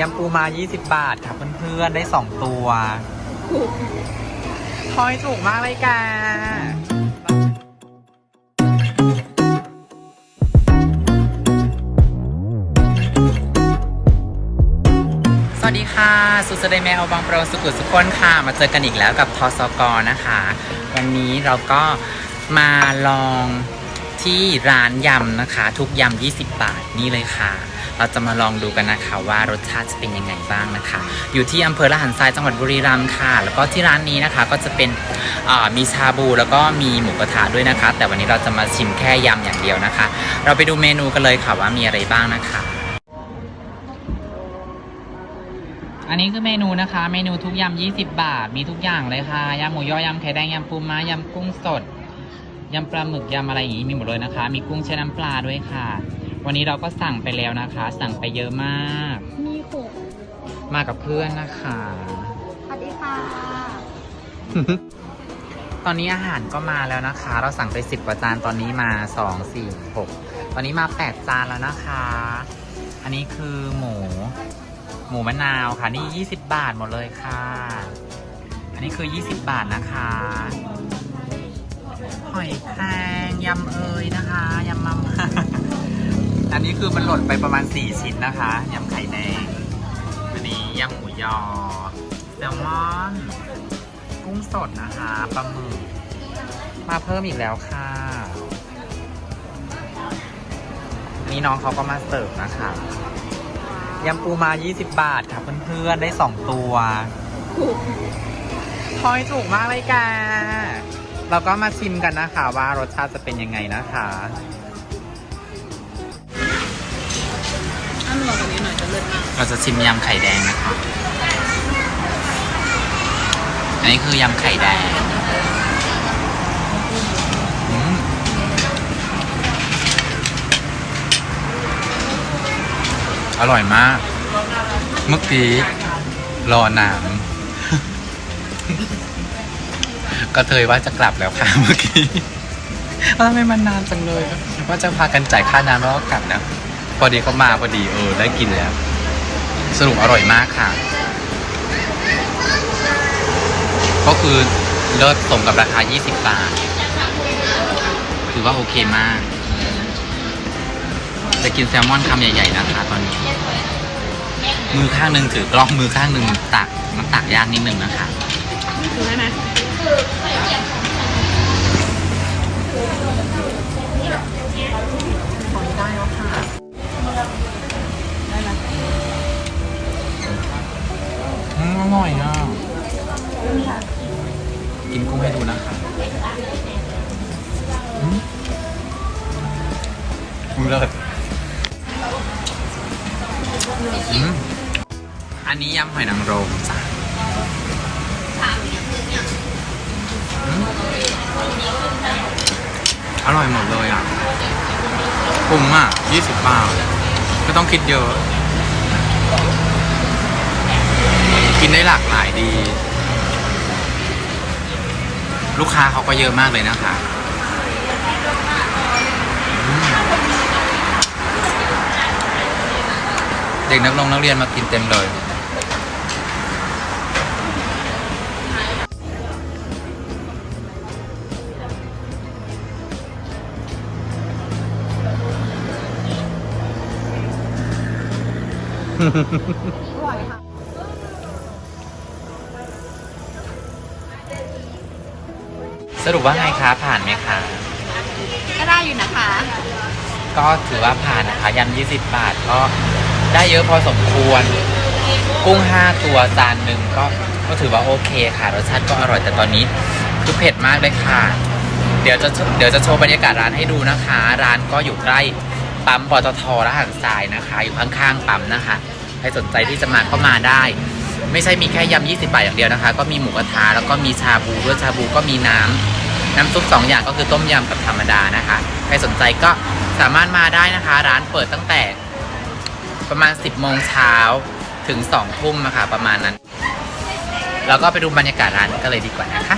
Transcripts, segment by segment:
ยำปูมา 20 บาทค่ะเพื่อนๆ ได้ 2 ตัวทอยถูกมากเลยแกสวัสดีค่ะ สุดสดายแมวบางโปรสุขุสุขคนค่ะ มาเจอกันอีกแล้วกับทศกนะคะ วันนี้เราก็มาลองที่ร้านยำนะคะ ทุกยำ 20 บาทนี่เลยค่ะ เราจะมาลองดูกันนะคะว่ารสชาติจะเป็นยังไงบ้างนะคะ อยู่ที่อำเภอละหันทรายจังหวัดบุรีรัมย์ค่ะ แล้วก็ที่ร้านนี้นะคะก็จะเป็นมีชาบูแล้วก็มีหมูกระทะด้วยนะคะ แต่วันนี้เราจะมาชิมแค่ยำอย่างเดียวนะคะ เราไปดูเมนูกันเลยค่ะว่ามีอะไรบ้างนะคะอันนี้คือเมนูนะคะ เมนูทุกยำ20 บาท มีทุกอย่างเลยค่ะ ยำหมูยอยำไข่แดง ยำปูม้ายำกุ้งสด ยำปลาหมึก ยำอะไรอย่างนี้มีหมดเลยนะคะ มีกุ้งแช่น้ำปลาด้วยค่ะ วันนี้เราก็สั่งไปแล้วนะคะ สั่งไปเยอะมาก มีหกมากับเพื่อนนะคะ สวัสดีค่ะ ตอนนี้อาหารก็มาแล้วนะคะ เราสั่งไป10กว่าจาน ตอนนี้มา2 4 6ตอนนี้มา8จานแล้วนะคะ อันนี้คือหมู หมูมะนาวค่ะ นี่20บาทหมดเลยค่ะ อันนี้คือ20บาทนะคะหอยแครงยำเอยนะคะยำมัม อันนี้คือมันหล่นไปประมาณ 4 ชิ้นนะคะยำไข่แดงอันนี้ยำหมูยอแซลมอน กุ้งสดนะคะปลาหมึกมาเพิ่มอีกแล้วค่ะ นี่น้องเขาก็มาเสิร์ฟนะคะยำปูมา 20 บาทค่ะเพื่อนๆ ได้ 2 ตัวทอยถูกมากเลยแกเราก็มาชิมกันนะคะว่ารสชาติจะเป็นยังไงนะคะ เลิศมากเราจะชิมยำไข่แดงนะคะ อันนี้คือยำไข่แดงอืมอร่อยมาก เมื่อกี้รอหนาม ก็เทยว่าจะกลับแล้วค่ะเมื่อกี้ว่าทำไมมันนานจังเลย ว่าจะพากันจ่ายค่าน้ำแล้วก็กลับนะ พอดีเขามาพอดีเออได้กินแล้วสรุปอร่อยมากค่ะ ก็คือเลิศสมกับราคา 20 บาท ถือว่าโอเคมาก จะกินแซลมอนคำใหญ่ ๆ นะคะตอนนี้ มือข้างหนึ่งถือกล้องมือข้างหนึ่งตัก มันตักยากนิดนึงนะคะดูได้ไหม ร่อยอะกินกุ้งให้ดูนะคะอืมอืมเลิศอืมอันนี้ยำหอยนางรมจ้ะอืมอร่อยหมดเลยอะคุ้มอะ20 บาทไม่ต้องคิดเยอะ กินได้หลากหลายดี ลูกค้าเขาก็เยอะมากเลยนะคะเด็กนักลงนักเรียนมากินเต็มเลย สรุปว่าไงคะผ่านไหมคะ ก็ได้อยู่นะคะ ก็ถือว่าผ่านนะคะยำ20 บาทก็ได้เยอะพอสมควร กุ้ง 5 ตัวจานหนึ่งก็ก็ถือว่าโอเคค่ะรสชาติก็อร่อยแต่ตอนนี้คือเผ็ดมากเลยค่ะ เดี๋ยวจะเดี๋ยวจะโชว์บรรยากาศร้านให้ดูนะคะ ร้านก็อยู่ใกล้ปั๊มปตทและหันทรายนะคะ อยู่ข้างๆปั๊มนะคะ ใครสนใจที่จะมาก็มาได้ ไม่ใช่มีแค่ยำ20 บาทอย่างเดียวนะคะ ก็มีหมูกระทะแล้วก็มีชาบูด้วยชาบูก็มีน้ำ น้ำซุป2ออย่างก็คือต้มยำกับธรรมดานะคะ ใครสนใจก็สามารถมาได้นะคะ ร้านเปิดตั้งแต่ประมาณ 10บโมงเช้าถึง2องทุ่มนะคะประมาณนั้น แล้วก็ไปดูบรรยากาศร้านกันเลยดีกว่านะคะ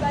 ไป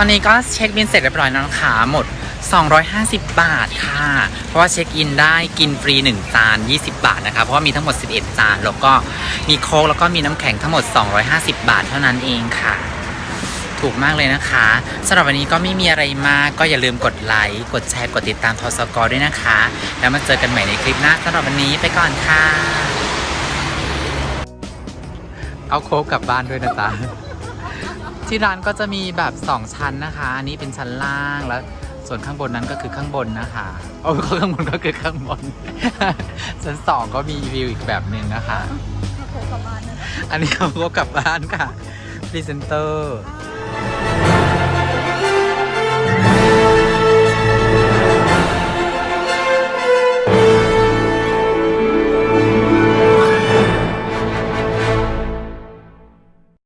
อนนี้ก็เช็คบินเสร็จเรียบร้อยแล้วนะคะหมด 250 บาทค่ะ เพราะว่าเช็คอินได้กินฟรี 1 จาน 20 บาทนะคะ เพราะว่ามีทั้งหมด 11 จาน แล้วก็มีโค้กแล้วก็มีน้ำแข็งทั้งหมด 250 บาทเท่านั้นเองค่ะ ถูกมากเลยนะคะสำหรับวันนี้ก็ไม่มีอะไรมาก ก็อย่าลืมกดไลค์ กดแชร์ กดติดตามทศกรด้วยนะคะ แล้วมาเจอกันใหม่ในคลิปหน้าสำหรับวันนี้ไปก่อนค่ะ เอาโค้กกลับบ้านด้วยนะจ๊ะ ที่ร้านก็จะมีแบบ 2 ชั้นนะคะ อันนี้เป็นชั้นล่างแล้ว ส่วนข้างบนนั้นก็คือข้างบนนะคะโอ้ข้างบนก็คือข้างบน ชั้นสองก็มีวิวอีกแบบหนึ่งนะคะถ้าโผล่กลับบ้านนะอันนี้เขาก็กลับบ้านค่ะพรีเซนเตอร์อ้า